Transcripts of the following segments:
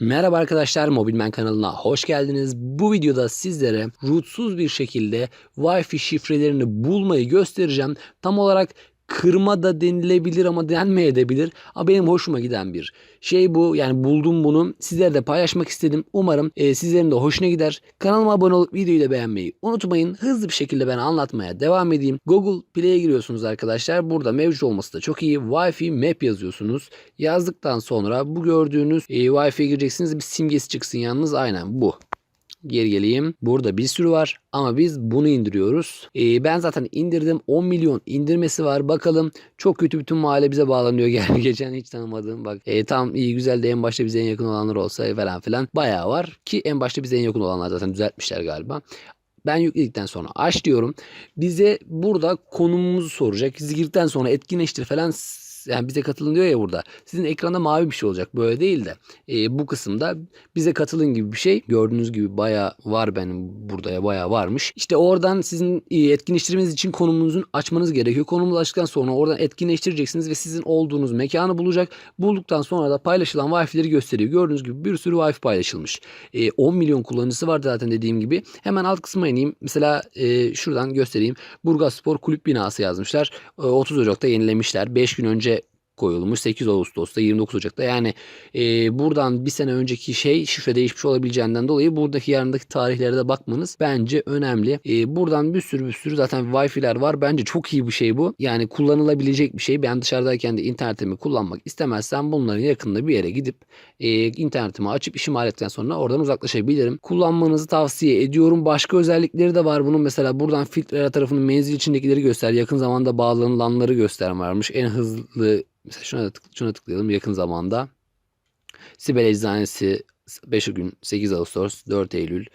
Merhaba arkadaşlar Mobilmen kanalına hoş geldiniz. Bu videoda sizlere rootsuz bir şekilde Wi-Fi şifrelerini bulmayı göstereceğim. Tam olarak kırma da denilebilir ama denmeyebilir. Ama benim hoşuma giden bir şey bu. Yani buldum bunu. Sizlerle de paylaşmak istedim. Umarım e, sizlerin de hoşuna gider. Kanalıma abone olup videoyu da beğenmeyi unutmayın. Hızlı bir şekilde ben anlatmaya devam edeyim. Google Play'e giriyorsunuz arkadaşlar. Burada mevcut olması da çok iyi. Wi-Fi Map yazıyorsunuz. Yazdıktan sonra bu gördüğünüz e, Wi-Fi'ye gireceksiniz. Bir simgesi çıksın yalnız. Aynen bu. Geri geleyim. Burada bir sürü var ama biz bunu indiriyoruz. Ee, ben zaten indirdim. 10 milyon indirmesi var. Bakalım çok kötü bütün mahalle bize bağlanıyor. Gel geçen hiç tanımadığım bak. Ee, tam iyi güzel de en başta bize en yakın olanlar olsa falan filan. Bayağı var ki en başta bize en yakın olanlar zaten düzeltmişler galiba. Ben yükledikten sonra aç diyorum. Bize burada konumumuzu soracak. Girdikten sonra etkinleştir falan yani bize katılın diyor ya burada. Sizin ekranda mavi bir şey olacak. Böyle değil de e, bu kısımda bize katılın gibi bir şey. Gördüğünüz gibi bayağı var benim burada ya bayağı varmış. İşte oradan sizin e, etkinleştirmeniz için konumunuzun açmanız gerekiyor. Konumunuzu açtıktan sonra oradan etkinleştireceksiniz ve sizin olduğunuz mekanı bulacak. Bulduktan sonra da paylaşılan Wi-Fi'leri gösteriyor. Gördüğünüz gibi bir sürü Wi-Fi paylaşılmış. E, 10 milyon kullanıcısı var zaten dediğim gibi. Hemen alt kısma ineyim. Mesela e, şuradan göstereyim. Burgaz Spor Kulüp binası yazmışlar. E, 30 Ocak'ta yenilemişler. 5 gün önce koyulmuş. 8 Ağustos'ta 29 Ocak'ta. Yani e, buradan bir sene önceki şey şifre değişmiş olabileceğinden dolayı buradaki yarındaki tarihlere de bakmanız bence önemli. E, buradan bir sürü bir sürü zaten Wi-Fi'ler var. Bence çok iyi bir şey bu. Yani kullanılabilecek bir şey. Ben dışarıdayken de internetimi kullanmak istemezsem bunların yakında bir yere gidip e, internetimi açıp işimi hallettikten sonra oradan uzaklaşabilirim. Kullanmanızı tavsiye ediyorum. Başka özellikleri de var bunun. Mesela buradan filtreler tarafının menzil içindekileri göster. Yakın zamanda bağlanılanları göster varmış. En hızlı Mesela şuna, tık, şuna tıklayalım yakın zamanda. Sibel Eczanesi 5 gün 8 Ağustos 4 Eylül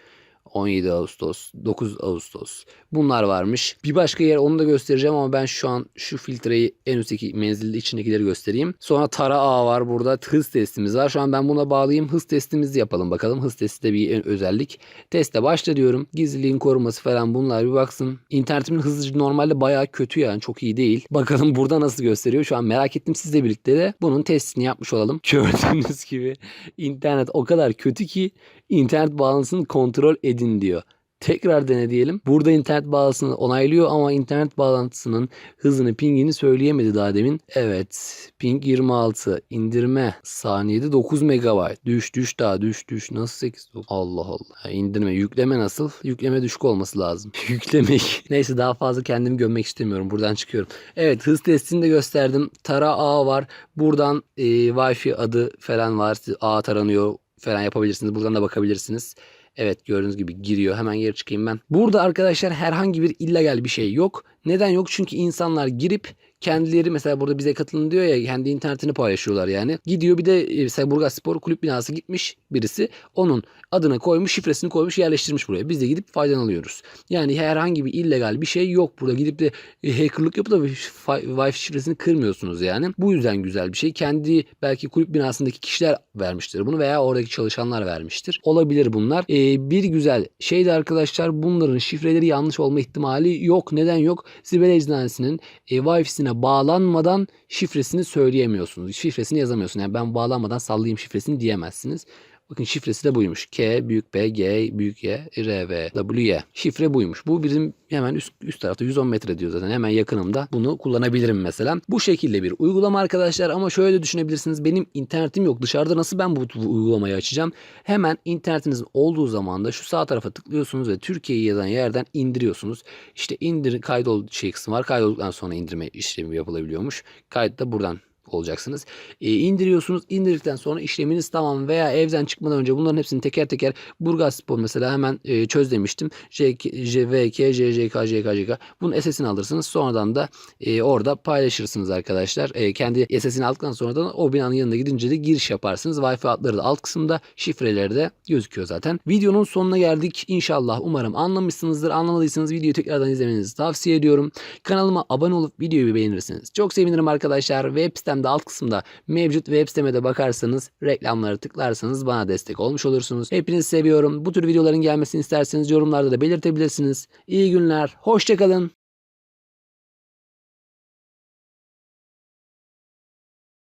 17 Ağustos, 9 Ağustos. Bunlar varmış. Bir başka yer onu da göstereceğim ama ben şu an şu filtreyi en üstteki menzilde içindekileri göstereyim. Sonra Tara A var burada. Hız testimiz var. Şu an ben buna bağlayayım. Hız testimizi yapalım bakalım. Hız testi de bir özellik. Teste başla diyorum. Gizliliğin koruması falan bunlar bir baksın. İnternetimin hızı normalde bayağı kötü yani. Çok iyi değil. Bakalım burada nasıl gösteriyor. Şu an merak ettim sizle birlikte de bunun testini yapmış olalım. Gördüğünüz gibi internet o kadar kötü ki internet bağlantısını kontrol edin diyor. Tekrar dene diyelim. Burada internet bağlantısını onaylıyor ama internet bağlantısının hızını, pingini söyleyemedi daha demin. Evet. Ping 26. indirme saniyede 9 MB. Düş düş daha düş düş. Nasıl 8? Allah Allah. Ya indirme. Yükleme nasıl? Yükleme düşük olması lazım. Yüklemek. Neyse daha fazla kendimi gömmek istemiyorum. Buradan çıkıyorum. Evet hız testini de gösterdim. Tara A var. Buradan e, Wi-Fi adı falan var. A taranıyor falan yapabilirsiniz. Buradan da bakabilirsiniz. Evet gördüğünüz gibi giriyor. Hemen geri çıkayım ben. Burada arkadaşlar herhangi bir illegal bir şey yok. Neden yok? Çünkü insanlar girip kendileri mesela burada bize katılın diyor ya kendi internetini paylaşıyorlar yani. Gidiyor bir de mesela Burgaz Spor kulüp binası gitmiş birisi. Onun adını koymuş, şifresini koymuş, yerleştirmiş buraya. Biz de gidip faydalanıyoruz. Yani herhangi bir illegal bir şey yok burada. Gidip de e, hackerlık yapıp da Wi-Fi şifresini kırmıyorsunuz yani. Bu yüzden güzel bir şey. Kendi belki kulüp binasındaki kişiler vermiştir bunu veya oradaki çalışanlar vermiştir. Olabilir bunlar. Ee, bir güzel şey de arkadaşlar bunların şifreleri yanlış olma ihtimali yok. Neden yok? Sibel Eczanesi'nin e, Wi-Fi'sine bağlanmadan şifresini söyleyemiyorsunuz. Şifresini yazamıyorsunuz. Yani ben bağlanmadan sallayayım şifresini diyemezsiniz. Bakın şifresi de buymuş. K büyük B, G büyük Y, R, V, W, Y. Şifre buymuş. Bu bizim hemen üst, üst tarafta 110 metre diyor zaten. Hemen yakınımda bunu kullanabilirim mesela. Bu şekilde bir uygulama arkadaşlar ama şöyle de düşünebilirsiniz. Benim internetim yok. Dışarıda nasıl ben bu, bu uygulamayı açacağım? Hemen internetinizin olduğu zaman da şu sağ tarafa tıklıyorsunuz ve Türkiye'yi yazan yerden indiriyorsunuz. İşte indir kaydol şey kısmı var. Kaydolduktan sonra indirme işlemi yapılabiliyormuş. Kayıt da buradan olacaksınız. E, indiriyorsunuz. İndirdikten sonra işleminiz tamam veya evden çıkmadan önce bunların hepsini teker teker Burgaz Spor mesela hemen e, çöz demiştim. JVK, JJK, JKJK bunun SS'ini alırsınız. Sonradan da e, orada paylaşırsınız arkadaşlar. E, kendi SS'ini aldıktan sonra da o binanın yanına gidince de giriş yaparsınız. Wi-Fi adları da alt kısımda şifreleri de gözüküyor zaten. Videonun sonuna geldik. İnşallah umarım anlamışsınızdır. Anlamadıysanız videoyu tekrardan izlemenizi tavsiye ediyorum. Kanalıma abone olup videoyu beğenirsiniz. Çok sevinirim arkadaşlar. Web sitem de alt kısımda mevcut web siteme de bakarsanız reklamları tıklarsanız bana destek olmuş olursunuz. Hepinizi seviyorum. Bu tür videoların gelmesini isterseniz yorumlarda da belirtebilirsiniz. İyi günler. Hoşçakalın.